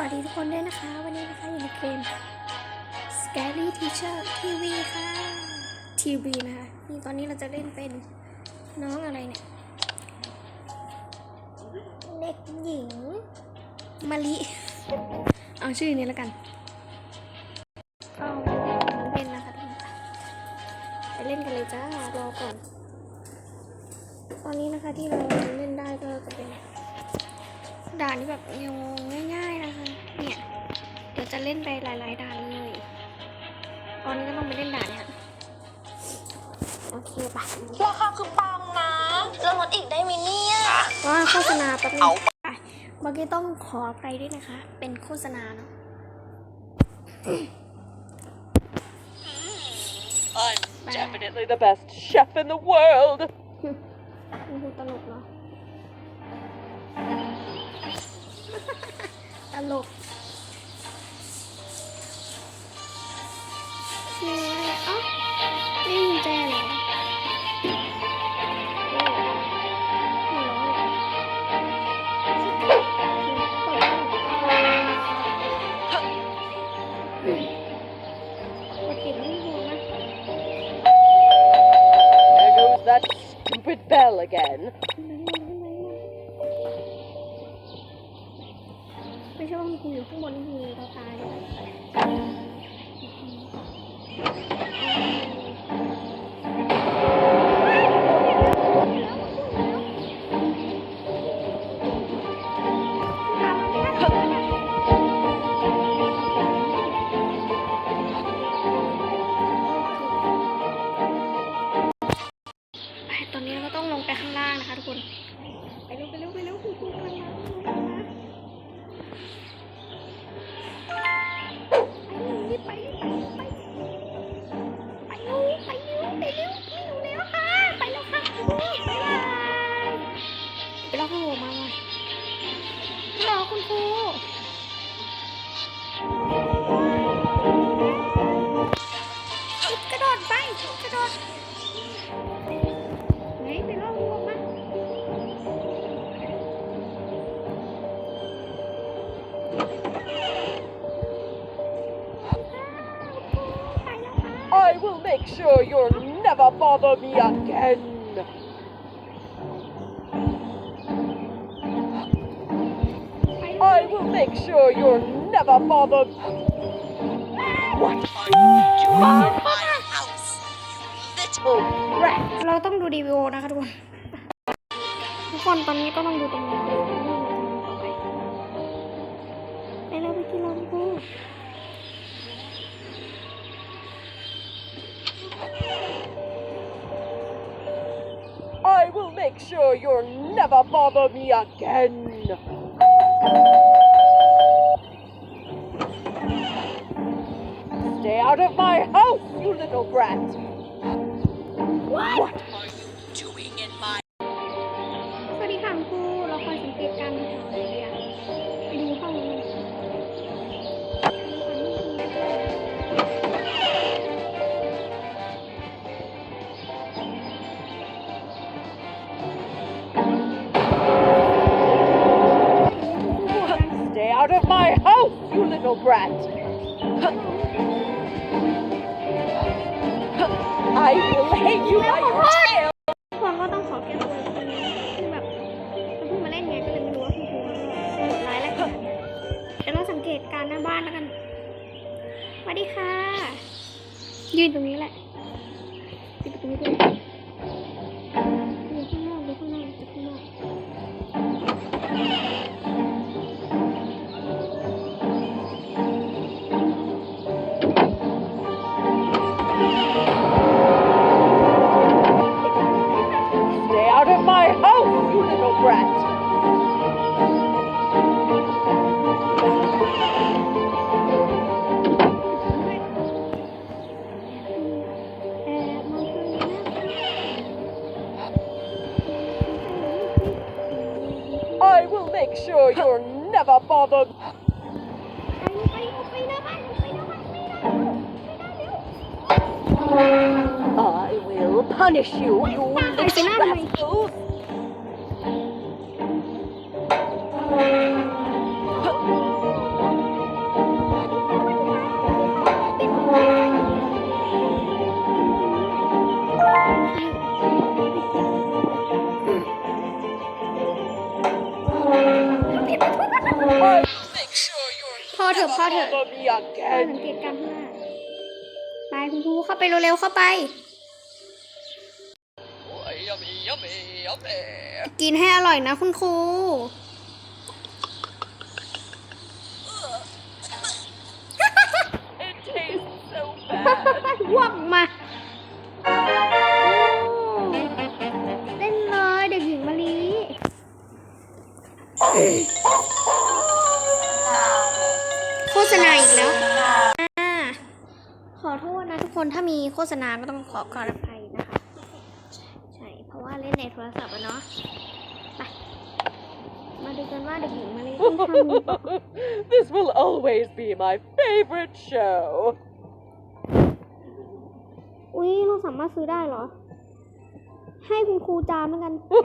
วัสดีทุกคนด้วยนะคะ วันนี้นะคะอยู่ในเกม Scary Teacher TV ค่ะ TV นะคะนี่ตอนนี้เราจะเล่นเป็นน้องอะไรเนี่ยเด็กหญิงมะลิ เอาชื่อนี้แล้วกันก็เล่นนะคะทุกคนไปเล่นกันเลยจ้ารอก่อน ตอนนี้นะคะที่เราเล่นได้ก็ ด่านที่แบบง่าย ๆนะคะ เนี่ย เดี๋ยวจะเล่นไปหลาย ๆ ด่านเลย ตอนนี้ก็ต้องไปเล่นด่านเนี่ยโอเคปะราคาคือปังนะแล้วลดอีกได้ไหมเนี่ยว่าโฆษณาแป๊บนึงไปเมื่อกี้ต้องขออภัยด้วยนะคะ เป็นโฆษณาเนาะ I'm definitely the best chef in the world. ตลกนี่ไงเอ้านี่กุญแจเหรอโอ้หัวเราะเหรอปกติไม่หัวนะ There goes that stupid bell again. างบนคือเราตายตอนนี้เราก็ต้องลงไปข้างล่างนะคะทุกคน make sure you'll never bother me again. I will make sure you'll never bother. What are you doing in my house, you little rat? เราต้องดูดีวีโอนะคะทุกคน ทุกคนตอนนี้ก็ต้องดูตรงนี้ Sure you'll never bother me again. Stay out of my house, you little brat. What are you little brat. I will hang you by your tail. ทุกคนก็ต้องขอแก้ตัวตรงนี้คือแบบเราเพิ่งมาเล่นไงก็เลยไม่รู้ว่าคุณครูโหดร้ายและขนาดไหนเดี๋ยวเราสังเกตการณ์หน้าบ้านแล้วกันสวัสดีค่ะ ยืนตรงนี้แหละยืนตรงนี้ด้วย ได้เร็ว I will punish you, you Bye, little Sinanay. เถอะพอเถอะ never bother me การ again. สังเกตการณ์ข้างหน้าไปคุณครูเข้าไปเร็วๆเข้าไป Oh, yummy, yummy, yummy. กินให้อร่อยนะคุณครู It tastes so bad. วับมาโอ้เล่นเลยเด็กหญิงมะลิโฆษ ณาอีกแล้วอ่าขอโทษนะทุกคนถ้ามีโฆษณาก็ต้องขอขออภัยนะคะ ใช่ เพราะว่าเล่นในโทรศัพท์อะเนาะไปมาดูกันว่าเด็กหญิงมะลิต้องทำ this will always be my favorite show. อุ้ยเราสามารถซื้อได้เหรอ ให้คุณครูจามแล้วกัน oh,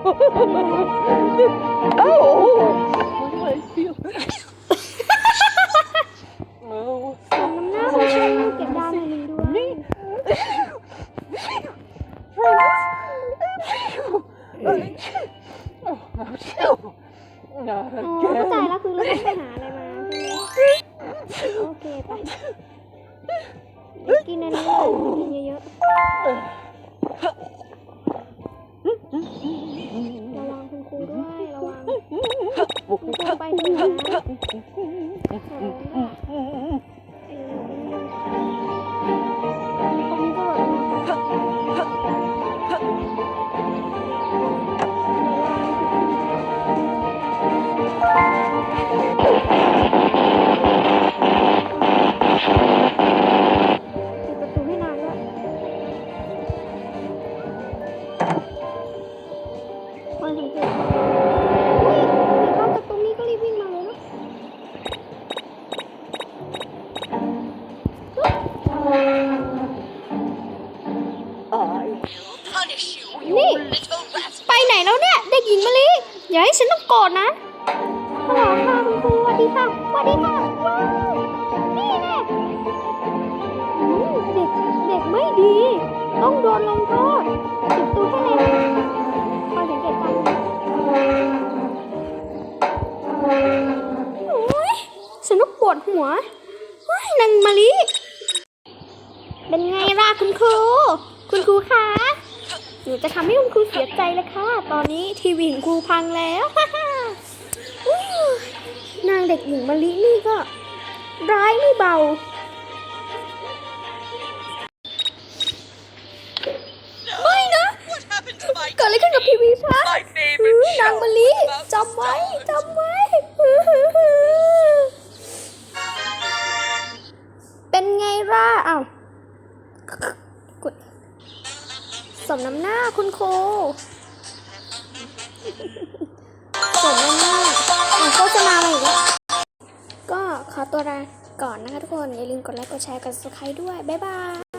Not อ๋อเข้าใจแล้วคือเราต้องไปหาอะไรมาใช่ไหมโอเคไปเดี๋ยวกินอันนี้เลยกินเยอะๆระวังคุณครูด้วยระวังคุณครูไปด้วยนะ นต้องโกรธนะฮัลโหลค่ะคุณครูสวัสดีค่ะสวัสดีค่ะว้าวนี่แน่อืมเด็กเด็กไม่ดี ต้องโดนลงโทษปิดประตูให้เลยคอยสังเกตการณ์โอ๊ยฉันต้องปวดหัวโอ๊ยนางมะลิเป็นไงล่ะคุณครู คุณครูคะหนูจะทำให้คุณครูเสียใจเลยค่ะ ตอนนี้ทีวีของครูพังแล้ว นางเด็กหญิงมะลินี่ก็ ร้ายไม่เบา ไม่นะ เกิดอะไรขึ้นกับทีวีคะนางมะลิจำไว้จำไว้ เป็นไงล่ะอ้าวสมน้ำหน้าคุณครู ลาก่อนนะคะทุกคน อย่าลืมกดไลค์ กดแชร์ กด subscribe ด้วย บ๊ายบาย